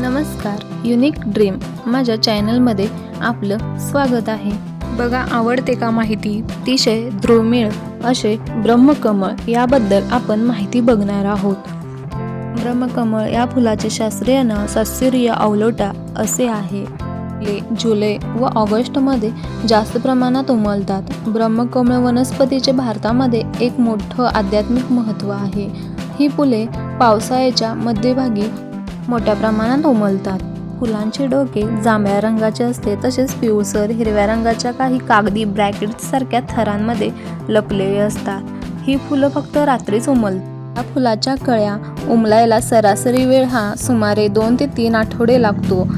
नमस्कार unique dream माझ्या चॅनलमध्ये आपलं स्वागत आहे. बघा आवडते का माहिती? अतिशय द्रुमिळ असे ब्रह्मकमळ याबद्दल आपण माहिती बघणार आहोत. ब्रह्मकमळ या फुलाचे शास्त्रीय नाव सस्सिरिया अवलोटा असे आहे. जुलै व ऑगस्टमध्ये जास्त प्रमाणात उमलतात. ब्रह्मकमळ वनस्पतीचे भारतामध्ये एक मोठं आध्यात्मिक महत्त्व आहे. ही फुले पावसाळ्याच्या मध्यभागी मोठ्या प्रमाणात उमलतात. फुलांचे डोके जांभळ्या रंगाचे असते तसेच पिवसर हिरव्या रंगाच्या काही कागदी ब्रॅकेट्ससारख्या थरांमध्ये लपलेले असतात. ही फुलं फक्त रात्रीच उमलतात. या फुलाच्या कळ्या उमलायला सरासरी वेळ हा सुमारे दोन ते तीन आठवडे लागतो.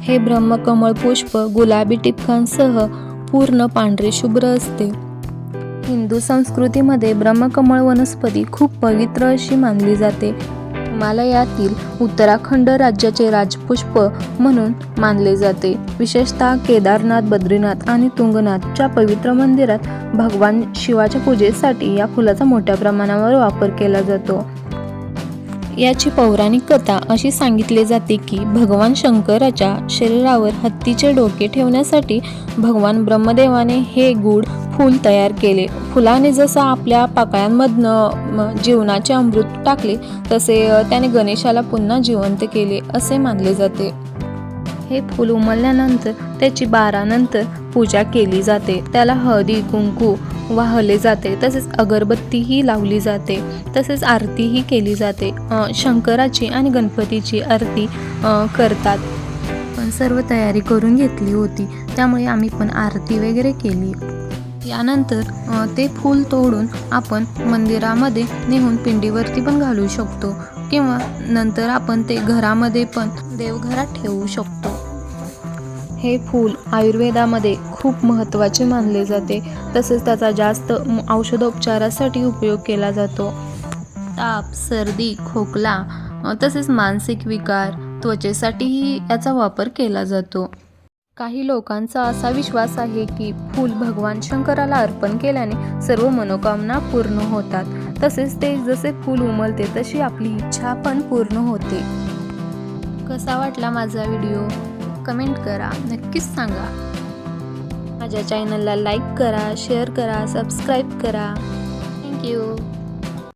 हे ब्रह्मकमळ पुष्प गुलाबी टिपकांसह पूर्ण पांढरे शुभ्र असते. हिंदू संस्कृतीमध्ये ब्रह्मकमळ वनस्पती खूप पवित्र अशी मानली जाते. हिमालयातील उत्तराखंड राज्याचे राजपुष्प म्हणून मानले जाते. विशेषतः केदारनाथ बद्रीनाथ आणि तुंगनाथच्या पवित्र मंदिरात भगवान शिवाच्या पूजेसाठी या फुलाचा मोठ्या प्रमाणावर वापर केला जातो. याची पौराणिक कथा अशी सांगितली जाते की भगवान शंकराच्या शरीरावर हत्तीचे डोके ठेवण्यासाठी भगवान ब्रह्मदेवाने हे गूढ फूल तयार केले. फुलाने जसं आपल्या पाकळ्यांमधनं जीवनाचे अमृत टाकले तसे त्याने गणेशाला पुन्हा जिवंत केले असे मानले जाते. हे फूल उमलल्यानंतर त्याची बारानंतर पूजा केली जाते. त्याला हळदी कुंकू वाहले जाते. तसेच अगरबत्तीही लावली जाते. तसेच आरतीही केली जाते. शंकराची आणि गणपतीची आरती करतात. पण सर्व तयारी करून घेतली होती. त्यामुळे आम्ही पण आरती वगैरे केली. यानंतर ते फूल तोडून आपण मंदिरामध्ये नेऊन पिंडीवरती पण घालू शकतो किंवा नंतर आपण ते घरामध्ये पण देवघरात ठेवू शकतो. हे फूल आयुर्वेदामध्ये खूप महत्त्वाचे मानले जाते. तसेच त्याचा जास्त औषधोपचारासाठी उपयोग केला जातो. ताप सर्दी खोकला तसेच मानसिक विकार त्वचेसाठीही याचा वापर केला जातो. काही लोकांचा असा विश्वास आहे की फूल भगवान शंकराला अर्पण केल्याने सर्व मनोकामना पूर्ण होतात. तसेच ते जसे फूल उमलते तशी आपली इच्छा पण पूर्ण होते. कसा वाटला माझा व्हिडिओ? कमेंट करा. नक्कीच सांगा. माझ्या चॅनलला लाईक करा शेअर करा सबस्क्राईब करा. थँक्यू